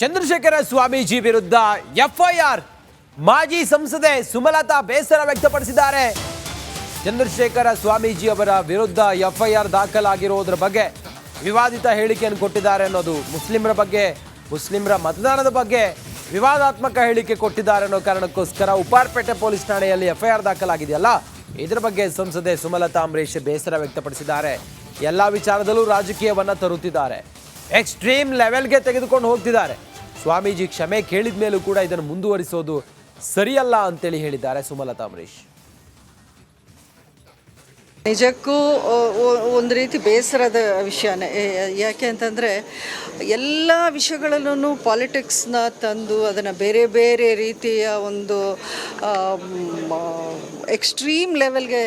ಚಂದ್ರಶೇಖರ ಸ್ವಾಮೀಜಿ ವಿರುದ್ಧ ಎಫ್ಐಆರ್ ಮಾಜಿ ಸಂಸದೆ ಸುಮಲತಾ ಬೇಸರ ವ್ಯಕ್ತಪಡಿಸಿದ್ದಾರೆ. ಚಂದ್ರಶೇಖರ ಸ್ವಾಮೀಜಿ ಅವರ ವಿರುದ್ಧ ಎಫ್ಐಆರ್ ದಾಖಲಾಗಿರುವುದರ ಬಗ್ಗೆ ವಿವಾದಿತ ಹೇಳಿಕೆಯನ್ನು ಕೊಟ್ಟಿದ್ದಾರೆ ಅನ್ನೋದು ಮುಸ್ಲಿಮರ ಬಗ್ಗೆ, ಮುಸ್ಲಿಮರ ಮತದಾನದ ಬಗ್ಗೆ ವಿವಾದಾತ್ಮಕ ಹೇಳಿಕೆ ಕೊಟ್ಟಿದ್ದಾರೆ ಅನ್ನೋ ಕಾರಣಕ್ಕೋಸ್ಕರ ಉಪ್ಪಾರ್ಪೇಟೆ ಪೊಲೀಸ್ ಠಾಣೆಯಲ್ಲಿ ಎಫ್ಐಆರ್ ದಾಖಲಾಗಿದೆಯಲ್ಲ? ಇದರ ಬಗ್ಗೆ ಸಂಸದೆ ಸುಮಲತಾ ಅಂಬರೀಷ್ ಬೇಸರ ವ್ಯಕ್ತಪಡಿಸಿದ್ದಾರೆ. ಎಲ್ಲ ವಿಚಾರದಲ್ಲೂ ರಾಜಕೀಯವನ್ನು ತರುತ್ತಿದ್ದಾರೆ. ಎಕ್ಸ್ಟ್ರೀಮ್ ಲೆವೆಲ್ಗೆ ತೆಗೆದುಕೊಂಡು ಹೋಗ್ತಿದ್ದಾರೆ. ಸ್ವಾಮೀಜಿ ಕ್ಷಮೆ ಕೇಳಿದ ಮೇಲೂ ಕೂಡ ಇದನ್ನು ಮುಂದುವರಿಸೋದು ಸರಿಯಲ್ಲ ಅಂತೇಳಿ ಹೇಳಿದ್ದಾರೆ ಸುಮಲತಾ ಅಂಬರೀಶ್ ನಿಜಕ್ಕೂ ಒಂದು ರೀತಿ ಬೇಸರದ ವಿಷಯನೇ. ಯಾಕೆ ಅಂತಂದರೆ, ಎಲ್ಲ ವಿಷಯಗಳಲ್ಲೂ ಪಾಲಿಟಿಕ್ಸ್ನ ತಂದು ಅದನ್ನು ಬೇರೆ ಬೇರೆ ರೀತಿಯ ಒಂದು ಎಕ್ಸ್ಟ್ರೀಮ್ ಲೆವೆಲ್ಗೆ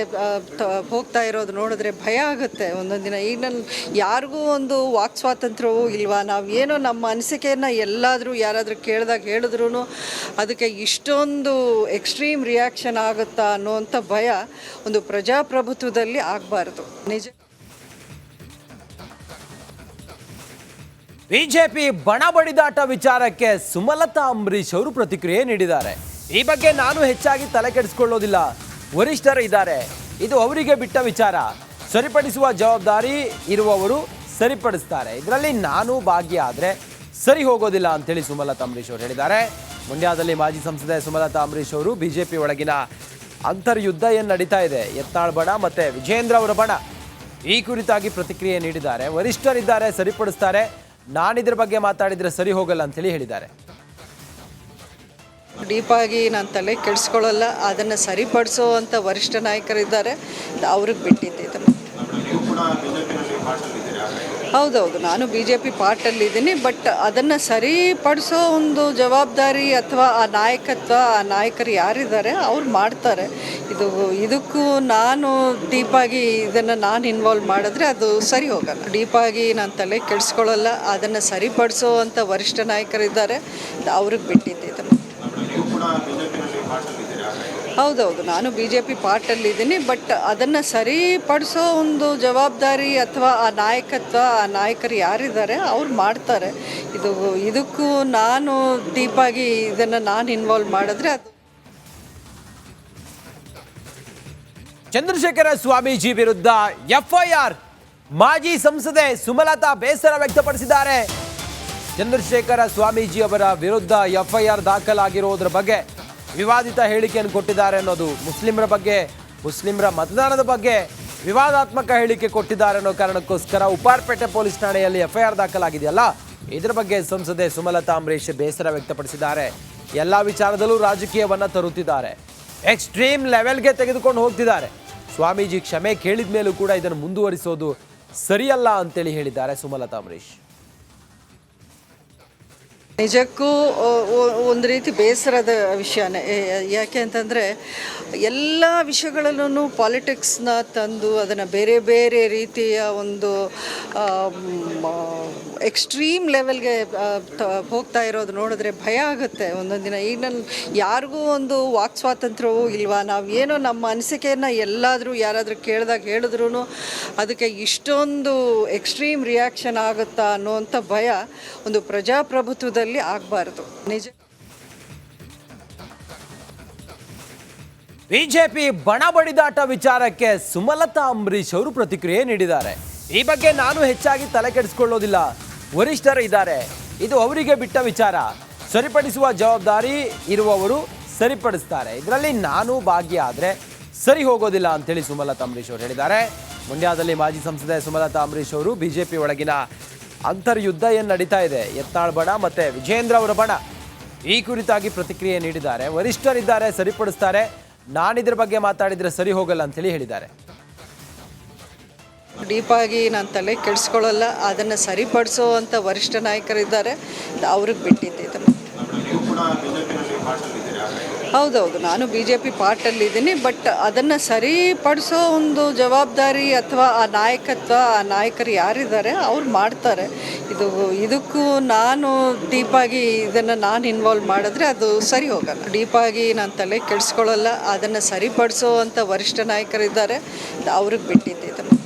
ಹೋಗ್ತಾ ಇರೋದು ನೋಡಿದ್ರೆ ಭಯ ಆಗುತ್ತೆ. ಒಂದೊಂದು ದಿನ ಈಗ ನನ್ನ ಯಾರಿಗೂ ಒಂದು ವಾಕ್ ಸ್ವಾತಂತ್ರ್ಯವೂ ಇಲ್ವಾ? ನಾವು ಏನೋ ನಮ್ಮ ಅನಿಸಿಕೆಯನ್ನು ಎಲ್ಲಾದರೂ ಯಾರಾದರೂ ಕೇಳಿದಾಗ ಹೇಳಿದ್ರೂ ಅದಕ್ಕೆ ಇಷ್ಟೊಂದು ಎಕ್ಸ್ಟ್ರೀಮ್ ರಿಯಾಕ್ಷನ್ ಆಗುತ್ತಾ ಅನ್ನೋವಂಥ ಭಯ ಒಂದು ಪ್ರಜಾಪ್ರಭುತ್ವದಲ್ಲಿ ಆಗಬಾರದು. ನಿಜ. ಬಿಜೆಪಿ ಬಣ ಬಡಿದಾಟ ವಿಚಾರಕ್ಕೆ ಸುಮಲತಾ ಅಂಬರೀಶ್ ಅವರು ಪ್ರತಿಕ್ರಿಯೆ ನೀಡಿದ್ದಾರೆ. ಈ ಬಗ್ಗೆ ನಾನು ಹೆಚ್ಚಾಗಿ ತಲೆ ಕೆಡಿಸಿಕೊಳ್ಳೋದಿಲ್ಲ. ವರಿಷ್ಠರು ಇದ್ದಾರೆ. ಇದು ಅವರಿಗೆ ಬಿಟ್ಟ ವಿಚಾರ. ಸರಿಪಡಿಸುವ ಜವಾಬ್ದಾರಿ ಇರುವವರು ಸರಿಪಡಿಸ್ತಾರೆ. ಇದರಲ್ಲಿ ನಾನು ಭಾಗ್ಯ ಸರಿ ಹೋಗೋದಿಲ್ಲ ಅಂತೇಳಿ ಸುಮಲತಾ ಅಂಬರೀಶ್ ಅವರು ಹೇಳಿದ್ದಾರೆ. ಮಂಡ್ಯದಲ್ಲಿ ಮಾಜಿ ಸಂಸದೆ ಸುಮಲತಾ ಅಂಬರೀಶ್ ಅವರು ಬಿಜೆಪಿ ಒಳಗಿನ ಅಂತರ್ಯುದ್ಧ ಏನು ನಡೀತಾ ಇದೆ? ಯತ್ನಾಳ್ ಬಣ ಮತ್ತೆ ವಿಜೇಂದ್ರ ಅವರ ಬಣ. ಈ ಕುರಿತಾಗಿ ಪ್ರತಿಕ್ರಿಯೆ ನೀಡಿದ್ದಾರೆ. ವರಿಷ್ಠರಿದ್ದಾರೆ ಸರಿಪಡಿಸ್ತಾರೆ. ನಾನಿದ್ರ ಬಗ್ಗೆ ಮಾತಾಡಿದ್ರೆ ಸರಿ ಹೋಗಲ್ಲ ಅಂತೇಳಿ ಹೇಳಿದ್ದಾರೆ. ಡೀಪಾಗಿ ನಾನು ತಲೆ ಕೆಡಿಸ್ಕೊಳ್ಳಲ್ಲ. ಅದನ್ನು ಸರಿಪಡಿಸುವಂಥ ವರಿಷ್ಠ ನಾಯಕರಿದ್ದಾರೆ. ಅವ್ರಿಗೆ ಬಿಟ್ಟಿದ್ದೆ ಇದನ್ನು. ಹೌದೌದು, ನಾನು ಬಿ ಜೆ ಪಿ ಪಾರ್ಟಲ್ಲಿದ್ದೀನಿ ಬಟ್ ಅದನ್ನು ಸರಿಪಡಿಸೋ ಒಂದು ಜವಾಬ್ದಾರಿ ಅಥವಾ ಆ ನಾಯಕತ್ವ, ಆ ನಾಯಕರು ಯಾರಿದ್ದಾರೆ, ಅವ್ರು ಮಾಡ್ತಾರೆ. ಇದು, ಇದಕ್ಕೂ ನಾನು ಡೀಪಾಗಿ ಇದನ್ನು ನಾನು ಇನ್ವಾಲ್ವ್ ಮಾಡಿದ್ರೆ ಅದು ಸರಿ ಹೋಗಲ್ಲ. ಡೀಪಾಗಿ ನಾನು ತಲೆ ಕೆಡಿಸ್ಕೊಳ್ಳಲ್ಲ, ಅದನ್ನು ಸರಿಪಡಿಸೋ ಅಂಥ ವರಿಷ್ಠ ನಾಯಕರಿದ್ದಾರೆ, ಅವ್ರಿಗೆ ಬಿಟ್ಟಿದ್ದೆ ಇದನ್ನು. ಹೌದೌದು, ನಾನು ಬಿ ಜೆ ಪಿ ಪಾರ್ಟಲ್ಲಿದ್ದೀನಿ, ಬಟ್ ಅದನ್ನು ಸರಿಪಡಿಸೋ ಒಂದು ಜವಾಬ್ದಾರಿ ಅಥವಾ ಆ ನಾಯಕತ್ವ, ಆ ನಾಯಕರು ಯಾರಿದ್ದಾರೆ, ಅವ್ರು ಮಾಡ್ತಾರೆ. ಇದು, ಇದಕ್ಕೂ ನಾನು ಡೀಪಾಗಿ ಇದನ್ನು ನಾನು ಇನ್ವಾಲ್ವ್ ಮಾಡಿದ್ರೆ ಅದು ಚಂದ್ರಶೇಖರ ಸ್ವಾಮೀಜಿ ವಿರುದ್ಧ ಎಫ್ಐಆರ್ ಮಾಜಿ ಸಂಸದೆ ಸುಮಲತಾ ಬೇಸರ ವ್ಯಕ್ತಪಡಿಸಿದ್ದಾರೆ. ಚಂದ್ರಶೇಖರ ಸ್ವಾಮೀಜಿ ಅವರ ವಿರುದ್ಧ ಎಫ್ಐಆರ್ ದಾಖಲಾಗಿರುವುದರ ಬಗ್ಗೆ ವಿವಾದಿತ ಹೇಳಿಕೆಯನ್ನು ಕೊಟ್ಟಿದ್ದಾರೆ ಅನ್ನೋದು ಮುಸ್ಲಿಮರ ಬಗ್ಗೆ, ಮುಸ್ಲಿಮರ ಮತದಾನದ ಬಗ್ಗೆ ವಿವಾದಾತ್ಮಕ ಹೇಳಿಕೆ ಕೊಟ್ಟಿದ್ದಾರೆ ಅನ್ನೋ ಕಾರಣಕ್ಕೋಸ್ಕರ ಉಪಾರ್ಪೇಟೆ ಪೊಲೀಸ್ ಠಾಣೆಯಲ್ಲಿ ಎಫ್ಐಆರ್ ದಾಖಲಾಗಿದೆಯಲ್ಲ? ಇದರ ಬಗ್ಗೆ ಸಂಸದೆ ಸುಮಲತಾ ಅಂಬರೀಶ್ ಬೇಸರ ವ್ಯಕ್ತಪಡಿಸಿದ್ದಾರೆ. ಎಲ್ಲ ವಿಚಾರದಲ್ಲೂ ರಾಜಕೀಯವನ್ನು ತರುತ್ತಿದ್ದಾರೆ. ಎಕ್ಸ್ಟ್ರೀಮ್ ಲೆವೆಲ್ಗೆ ತೆಗೆದುಕೊಂಡು ಹೋಗ್ತಿದ್ದಾರೆ. ಸ್ವಾಮೀಜಿ ಕ್ಷಮೆ ಕೇಳಿದ ಮೇಲೂ ಕೂಡ ಇದನ್ನು ಮುಂದುವರಿಸೋದು ಸರಿಯಲ್ಲ ಅಂತೇಳಿ ಹೇಳಿದ್ದಾರೆ ಸುಮಲತಾ ಅಂಬರೀಶ್ ನಿಜಕ್ಕೂ ಒಂದು ರೀತಿ ಬೇಸರದ ವಿಷಯನೇ. ಯಾಕೆ ಅಂತಂದರೆ, ಎಲ್ಲ ವಿಷಯಗಳಲ್ಲೂ ಪಾಲಿಟಿಕ್ಸ್ನ ತಂದು ಅದನ್ನು ಬೇರೆ ಬೇರೆ ರೀತಿಯ ಒಂದು ಎಕ್ಸ್ಟ್ರೀಮ್ ಲೆವೆಲ್ಗೆ ಹೋಗ್ತಾ ಇರೋದು ನೋಡಿದ್ರೆ ಭಯ ಆಗುತ್ತೆ. ಒಂದೊಂದು ದಿನ ಈಗ ನನ್ನ ಯಾರಿಗೂ ಒಂದು ವಾಕ್ ಸ್ವಾತಂತ್ರ್ಯವೂ ಇಲ್ವಾ? ನಾವು ಏನೋ ನಮ್ಮ ಅನಿಸಿಕೆಯನ್ನು ಎಲ್ಲಾದರೂ ಯಾರಾದರೂ ಕೇಳಿದಾಗ ಹೇಳಿದ್ರೂ ಅದಕ್ಕೆ ಇಷ್ಟೊಂದು ಎಕ್ಸ್ಟ್ರೀಮ್ ರಿಯಾಕ್ಷನ್ ಆಗುತ್ತಾ ಅನ್ನೋವಂಥ ಭಯ ಒಂದು ಪ್ರಜಾಪ್ರಭುತ್ವದಲ್ಲಿ ಆಗಬಾರದು. ನಿಜ. ಬಿಜೆಪಿ ಬಣ ಬಡಿದಾಟ ವಿಚಾರಕ್ಕೆ ಸುಮಲತಾ ಅಂಬರೀಶ್ ಅವರು ಪ್ರತಿಕ್ರಿಯೆ ನೀಡಿದ್ದಾರೆ. ಈ ಬಗ್ಗೆ ನಾನು ಹೆಚ್ಚಾಗಿ ತಲೆ ಕೆಡಿಸಿಕೊಳ್ಳೋದಿಲ್ಲ. ವರಿಷ್ಠರು ಇದ್ದಾರೆ. ಇದು ಅವರಿಗೆ ಬಿಟ್ಟ ವಿಚಾರ. ಸರಿಪಡಿಸುವ ಜವಾಬ್ದಾರಿ ಇರುವವರು ಸರಿಪಡಿಸ್ತಾರೆ. ಇದರಲ್ಲಿ ನಾನು ಭಾಗ್ಯ ಸರಿ ಹೋಗೋದಿಲ್ಲ ಅಂತೇಳಿ ಸುಮಲತಾ ಅಂಬರೀಶ್ ಅವರು ಹೇಳಿದ್ದಾರೆ. ಮಂಡ್ಯದಲ್ಲಿ ಮಾಜಿ ಸಂಸದೆ ಸುಮಲತಾ ಅಂಬರೀಶ್ ಅವರು ಬಿಜೆಪಿ ಒಳಗಿನ ಅಂತರ್ಯುದ್ಧ ಏನು ನಡೀತಾ ಇದೆ? ಯತ್ನಾಳ್ ಬಣ ಮತ್ತೆ ವಿಜೇಂದ್ರ ಅವರ ಬಣ. ಈ ಕುರಿತಾಗಿ ಪ್ರತಿಕ್ರಿಯೆ ನೀಡಿದ್ದಾರೆ. ವರಿಷ್ಠರಿದ್ದಾರೆ ಸರಿಪಡಿಸ್ತಾರೆ. ನಾನಿದ್ರ ಬಗ್ಗೆ ಮಾತಾಡಿದ್ರೆ ಸರಿ ಹೋಗಲ್ಲ ಅಂತೇಳಿ ಹೇಳಿದ್ದಾರೆ. ಡೀಪಾಗಿ ನಾನು ತಲೆ ಕೆಡಿಸ್ಕೊಳ್ಳಲ್ಲ. ಅದನ್ನು ಸರಿಪಡಿಸುವಂಥ ವರಿಷ್ಠ ನಾಯಕರಿದ್ದಾರೆ. ಅವ್ರಿಗೆ ಬಿಟ್ಟಿದ್ದೆ ಇದನ್ನು. ಹೌದೌದು, ನಾನು ಬಿ ಜೆ ಪಿ ಪಾರ್ಟಲ್ಲಿದ್ದೀನಿ ಬಟ್ ಅದನ್ನು ಸರಿಪಡಿಸೋ ಒಂದು ಜವಾಬ್ದಾರಿ ಅಥವಾ ಆ ನಾಯಕತ್ವ, ಆ ನಾಯಕರು ಯಾರಿದ್ದಾರೆ, ಅವ್ರು ಮಾಡ್ತಾರೆ. ಇದು, ಇದಕ್ಕೂ ನಾನು ಡೀಪಾಗಿ ಇದನ್ನು ನಾನು ಇನ್ವಾಲ್ವ್ ಮಾಡಿದ್ರೆ ಅದು ಸರಿ ಹೋಗಲ್ಲ. ಡೀಪಾಗಿ ನಾನು ತಲೆ ಕೆಡಿಸ್ಕೊಳ್ಳಲ್ಲ, ಅದನ್ನು ಸರಿಪಡಿಸೋ ಅಂಥ ವರಿಷ್ಠ ನಾಯಕರಿದ್ದಾರೆ, ಅವ್ರಿಗೆ ಬಿಟ್ಟಿದ್ದೆ ಇದನ್ನು.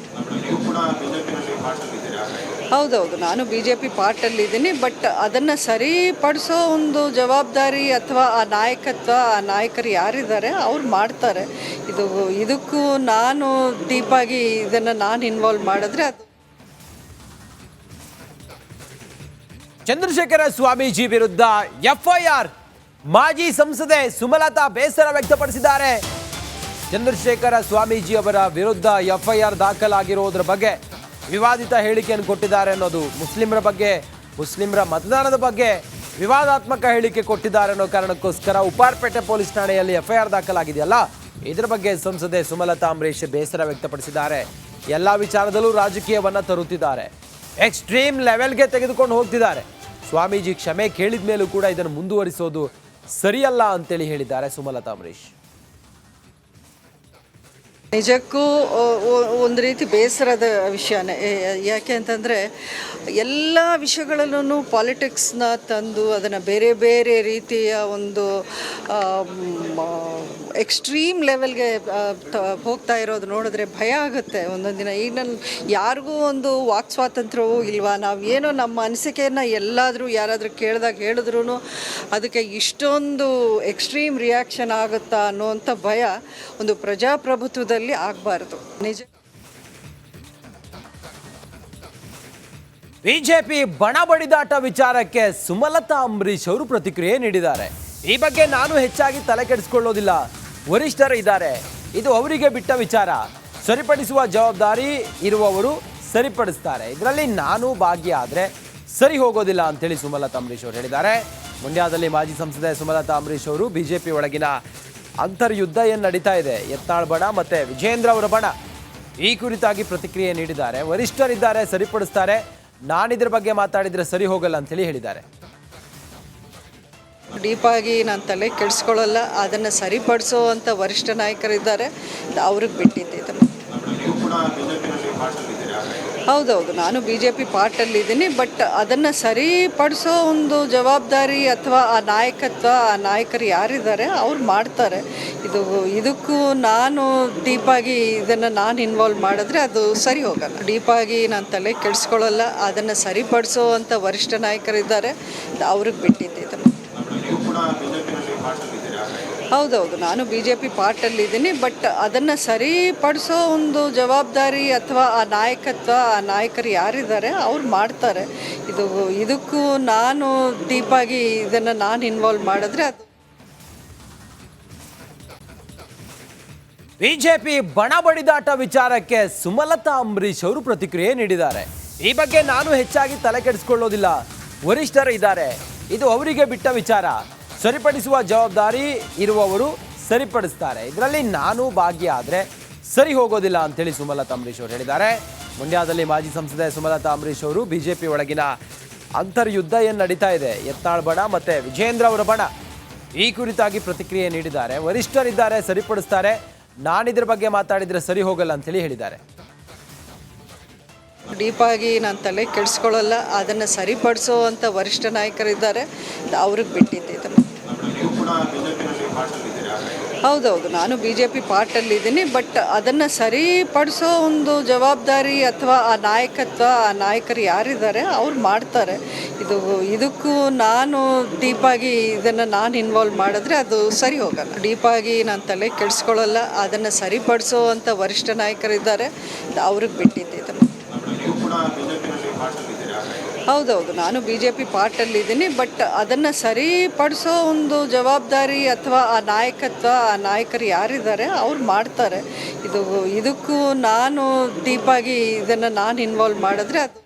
ಹೌದೌದು, ನಾನು ಬಿ ಜೆ ಪಿ ಪಾರ್ಟಲ್ಲಿದ್ದೀನಿ, ಬಟ್ ಅದನ್ನು ಸರಿಪಡಿಸೋ ಒಂದು ಜವಾಬ್ದಾರಿ ಅಥವಾ ಆ ನಾಯಕತ್ವ, ಆ ನಾಯಕರು ಯಾರಿದ್ದಾರೆ, ಅವ್ರು ಮಾಡ್ತಾರೆ. ಇದು, ಇದಕ್ಕೂ ನಾನು ಡೀಪಾಗಿ ಇದನ್ನು ನಾನು ಇನ್ವಾಲ್ವ್ ಮಾಡಿದ್ರೆ ಅದು ಚಂದ್ರಶೇಖರ ಸ್ವಾಮೀಜಿ ವಿರುದ್ಧ ಎಫ್ಐಆರ್ ಮಾಜಿ ಸಂಸದೆ ಸುಮಲತಾ ಬೇಸರ ವ್ಯಕ್ತಪಡಿಸಿದ್ದಾರೆ. ಚಂದ್ರಶೇಖರ ಸ್ವಾಮೀಜಿ ಅವರ ವಿರುದ್ಧ ಎಫ್ಐಆರ್ ದಾಖಲಾಗಿರುವುದರ ಬಗ್ಗೆ ವಿವಾದಿತ ಹೇಳಿಕೆಯನ್ನು ಕೊಟ್ಟಿದ್ದಾರೆ ಅನ್ನೋದು ಮುಸ್ಲಿಮರ ಬಗ್ಗೆ, ಮುಸ್ಲಿಮರ ಮತದಾನದ ಬಗ್ಗೆ ವಿವಾದಾತ್ಮಕ ಹೇಳಿಕೆ ಕೊಟ್ಟಿದ್ದಾರೆ ಅನ್ನೋ ಕಾರಣಕ್ಕೋಸ್ಕರ ಉಪಾರ್ಪೇಟೆ ಪೊಲೀಸ್ ಠಾಣೆಯಲ್ಲಿ ಎಫ್ಐಆರ್ ದಾಖಲಾಗಿದೆಯಲ್ಲ? ಇದರ ಬಗ್ಗೆ ಸಂಸದೆ ಸುಮಲತಾ ಅಂಬರೀಶ್ ಬೇಸರ ವ್ಯಕ್ತಪಡಿಸಿದ್ದಾರೆ. ಎಲ್ಲ ವಿಚಾರದಲ್ಲೂ ರಾಜಕೀಯವನ್ನು ತರುತ್ತಿದ್ದಾರೆ. ಎಕ್ಸ್ಟ್ರೀಮ್ ಲೆವೆಲ್ಗೆ ತೆಗೆದುಕೊಂಡು ಹೋಗ್ತಿದ್ದಾರೆ. ಸ್ವಾಮೀಜಿ ಕ್ಷಮೆ ಕೇಳಿದ ಮೇಲೂ ಕೂಡ ಇದನ್ನು ಮುಂದುವರಿಸೋದು ಸರಿಯಲ್ಲ ಅಂತೇಳಿ ಹೇಳಿದ್ದಾರೆ ಸುಮಲತಾ ಅಂಬರೀಶ್ ನಿಜಕ್ಕೂ ಒಂದು ರೀತಿ ಬೇಸರದ ವಿಷಯನೇ. ಯಾಕೆ ಅಂತಂದರೆ, ಎಲ್ಲ ವಿಷಯಗಳಲ್ಲೂ ಪಾಲಿಟಿಕ್ಸ್ನ ತಂದು ಅದನ್ನು ಬೇರೆ ಬೇರೆ ರೀತಿಯ ಒಂದು ಎಕ್ಸ್ಟ್ರೀಮ್ ಲೆವೆಲ್ಗೆ ಹೋಗ್ತಾ ಇರೋದು ನೋಡಿದ್ರೆ ಭಯ ಆಗುತ್ತೆ. ಒಂದೊಂದು ದಿನ ಈಗ ನನ್ನ ಯಾರಿಗೂ ಒಂದು ವಾಕ್ ಸ್ವಾತಂತ್ರ್ಯವೂ ಇಲ್ವಾ? ನಾವು ಏನೋ ನಮ್ಮ ಅನಿಸಿಕೆಯನ್ನು ಎಲ್ಲಾದರೂ ಯಾರಾದರೂ ಕೇಳಿದಾಗ ಹೇಳಿದ್ರೂ ಅದಕ್ಕೆ ಇಷ್ಟೊಂದು ಎಕ್ಸ್ಟ್ರೀಮ್ ರಿಯಾಕ್ಷನ್ ಆಗುತ್ತಾ ಅನ್ನೋವಂಥ ಭಯ ಒಂದು ಪ್ರಜಾಪ್ರಭುತ್ವದಲ್ಲಿ ಆಗಬಾರದು. ನಿಜ. ಬಿಜೆಪಿ ಬಣ ಬಡಿದಾಟ ವಿಚಾರಕ್ಕೆ ಸುಮಲತಾ ಅಂಬರೀಶ್ ಅವರು ಪ್ರತಿಕ್ರಿಯೆ ನೀಡಿದ್ದಾರೆ. ಈ ಬಗ್ಗೆ ನಾನು ಹೆಚ್ಚಾಗಿ ತಲೆ ಕೆಡಿಸಿಕೊಳ್ಳೋದಿಲ್ಲ. ವರಿಷ್ಠರು ಇದ್ದಾರೆ. ಇದು ಅವರಿಗೆ ಬಿಟ್ಟ ವಿಚಾರ. ಸರಿಪಡಿಸುವ ಜವಾಬ್ದಾರಿ ಇರುವವರು ಸರಿಪಡಿಸ್ತಾರೆ. ಇದರಲ್ಲಿ ನಾನು ಭಾಗ್ಯ ಸರಿ ಹೋಗೋದಿಲ್ಲ ಅಂತೇಳಿ ಸುಮಲತಾ ಅಂಬರೀಶ್ ಅವರು ಹೇಳಿದ್ದಾರೆ. ಮಂಡ್ಯದಲ್ಲಿ ಮಾಜಿ ಸಂಸದೆ ಸುಮಲತಾ ಅಂಬರೀಶ್ ಅವರು ಬಿಜೆಪಿ ಒಳಗಿನ ಅಂತರ್ಯುದ್ಧ ಏನು ನಡೀತಾ ಇದೆ? ಯತ್ನಾಳ್ ಬಣ ಮತ್ತೆ ವಿಜೇಂದ್ರ ಅವರ ಬಣ. ಈ ಕುರಿತಾಗಿ ಪ್ರತಿಕ್ರಿಯೆ ನೀಡಿದ್ದಾರೆ. ವರಿಷ್ಠರಿದ್ದಾರೆ ಸರಿಪಡಿಸ್ತಾರೆ. ನಾನಿದ್ರ ಬಗ್ಗೆ ಮಾತಾಡಿದ್ರೆ ಸರಿ ಹೋಗಲ್ಲ ಅಂತೇಳಿ ಹೇಳಿದ್ದಾರೆ. ಡೀಪಾಗಿ ನಾನು ತಲೆ ಕೆಡಿಸ್ಕೊಳ್ಳಲ್ಲ. ಅದನ್ನು ಸರಿಪಡಿಸುವಂಥ ವರಿಷ್ಠ ನಾಯಕರಿದ್ದಾರೆ. ಅವ್ರಿಗೆ ಬಿಟ್ಟಿದ್ದೆ ಇದನ್ನು. ಹೌದೌದು, ನಾನು ಬಿ ಜೆ ಪಿ ಪಾರ್ಟಲ್ಲಿದ್ದೀನಿ ಬಟ್ ಅದನ್ನು ಸರಿಪಡಿಸೋ ಒಂದು ಜವಾಬ್ದಾರಿ ಅಥವಾ ಆ ನಾಯಕತ್ವ, ಆ ನಾಯಕರು ಯಾರಿದ್ದಾರೆ, ಅವ್ರು ಮಾಡ್ತಾರೆ. ಇದು, ಇದಕ್ಕೂ ನಾನು ಡೀಪಾಗಿ ಇದನ್ನು ನಾನು ಇನ್ವಾಲ್ವ್ ಮಾಡಿದ್ರೆ ಅದು ಸರಿ ಹೋಗಲ್ಲ. ಡೀಪಾಗಿ ನಾನು ತಲೆ ಕೆಡಿಸ್ಕೊಳ್ಳಲ್ಲ, ಅದನ್ನು ಸರಿಪಡಿಸೋ ಅಂಥ ವರಿಷ್ಠ ನಾಯಕರಿದ್ದಾರೆ, ಅವ್ರಿಗೆ ಬಿಟ್ಟಿದ್ದೆ ಇದನ್ನು. ಹೌದೌದು ನಾನು ಬಿ ಜೆ ಪಿ ಪಾರ್ಟಲ್ಲಿದ್ದೀನಿ ಬಟ್ ಅದನ್ನು ಸರಿಪಡಿಸೋ ಒಂದು ಜವಾಬ್ದಾರಿ ಅಥವಾ ಆ ನಾಯಕತ್ವ ಆ ನಾಯಕರು ಯಾರಿದ್ದಾರೆ ಅವ್ರು ಮಾಡ್ತಾರೆ. ಇದು ಇದಕ್ಕೂ ನಾನು ಡೀಪಾಗಿ ಇದನ್ನು ನಾನು ಇನ್ವಾಲ್ವ್ ಮಾಡಿದ್ರೆ ಅದು ಬಿಜೆಪಿ ಬಣ ಬಡಿದಾಟ ವಿಚಾರಕ್ಕೆ ಸುಮಲತಾ ಅಂಬರೀಶ್ ಅವರು ಪ್ರತಿಕ್ರಿಯೆ ನೀಡಿದ್ದಾರೆ. ಈ ಬಗ್ಗೆ ನಾನು ಹೆಚ್ಚಾಗಿ ತಲೆ ಕೆಡಿಸ್ಕೊಳ್ಳೋದಿಲ್ಲ. ವರಿಷ್ಠರು ಇದ್ದಾರೆ. ಇದು ಅವರಿಗೆ ಬಿಟ್ಟ ವಿಚಾರ. ಸರಿಪಡಿಸುವ ಜವಾಬ್ದಾರಿ ಇರುವವರು ಸರಿಪಡಿಸ್ತಾರೆ. ಇದರಲ್ಲಿ ನಾನು ಭಾಗ್ಯ ಸರಿ ಹೋಗೋದಿಲ್ಲ ಅಂತೇಳಿ ಸುಮಲತಾ ಅಂಬರೀಶ್ ಅವರು ಹೇಳಿದ್ದಾರೆ. ಮಂಡ್ಯದಲ್ಲಿ ಮಾಜಿ ಸಂಸದೆ ಸುಮಲತಾ ಅಂಬರೀಶ್ ಅವರು ಬಿಜೆಪಿ ಒಳಗಿನ ಅಂತರ್ಯುದ್ಧ ಏನು ನಡೀತಾ ಇದೆ? ಯತ್ನಾಳ್ ಬಣ ಮತ್ತು ವಿಜೇಂದ್ರ ಅವರ ಬಣ ಈ ಕುರಿತಾಗಿ ಪ್ರತಿಕ್ರಿಯೆ ನೀಡಿದ್ದಾರೆ. ವರಿಷ್ಠರಿದ್ದಾರೆ, ಸರಿಪಡಿಸ್ತಾರೆ. ನಾನಿದ್ರ ಬಗ್ಗೆ ಮಾತಾಡಿದರೆ ಸರಿ ಹೋಗಲ್ಲ ಅಂತೇಳಿ ಹೇಳಿದ್ದಾರೆ. ಡೀಪಾಗಿ ನಾನು ತಲೆ ಕೆಡಿಸ್ಕೊಳ್ಳಲ್ಲ. ಅದನ್ನು ಸರಿಪಡಿಸೋ ವರಿಷ್ಠ ನಾಯಕರಿದ್ದಾರೆ. ಅವ್ರಿಗೆ ಬಿಟ್ಟಿದ್ದೆ. ಹೌದೌದು ನಾನು ಬಿ ಜೆ ಪಿ ಪಾರ್ಟಲ್ಲಿದ್ದೀನಿ ಬಟ್ ಅದನ್ನು ಸರಿಪಡಿಸೋ ಒಂದು ಜವಾಬ್ದಾರಿ ಅಥವಾ ಆ ನಾಯಕತ್ವ ಆ ನಾಯಕರು ಯಾರಿದ್ದಾರೆ ಅವ್ರು ಮಾಡ್ತಾರೆ. ಇದು ಇದಕ್ಕೂ ನಾನು ಡೀಪಾಗಿ ಇದನ್ನು ನಾನು ಇನ್ವಾಲ್ವ್ ಮಾಡಿದ್ರೆ ಅದು ಸರಿ ಹೋಗಲ್ಲ. ಡೀಪಾಗಿ ನಾನು ತಲೆ ಕೆಡಿಸ್ಕೊಳ್ಳಲ್ಲ ಅದನ್ನು ಸರಿಪಡಿಸೋ ಅಂಥ ವರಿಷ್ಠ ನಾಯಕರಿದ್ದಾರೆ ಅವ್ರಿಗೆ ಬಿಟ್ಟಿದ್ದೆ ಇದನ್ನು. ಹೌದೌದು, ನಾನು ಬಿ ಜೆ ಪಿ ಪಾರ್ಟಲ್ಲಿದ್ದೀನಿ ಬಟ್ ಅದನ್ನು ಸರಿಪಡಿಸೋ ಒಂದು ಜವಾಬ್ದಾರಿ ಅಥವಾ ಆ ನಾಯಕತ್ವ, ಆ ನಾಯಕರು ಯಾರಿದ್ದಾರೆ, ಅವ್ರು ಮಾಡ್ತಾರೆ. ಇದು, ಇದಕ್ಕೂ ನಾನು ಡೀಪಾಗಿ ಇದನ್ನು ನಾನು ಇನ್ವಾಲ್ವ್ ಮಾಡಿದ್ರೆ ಅದು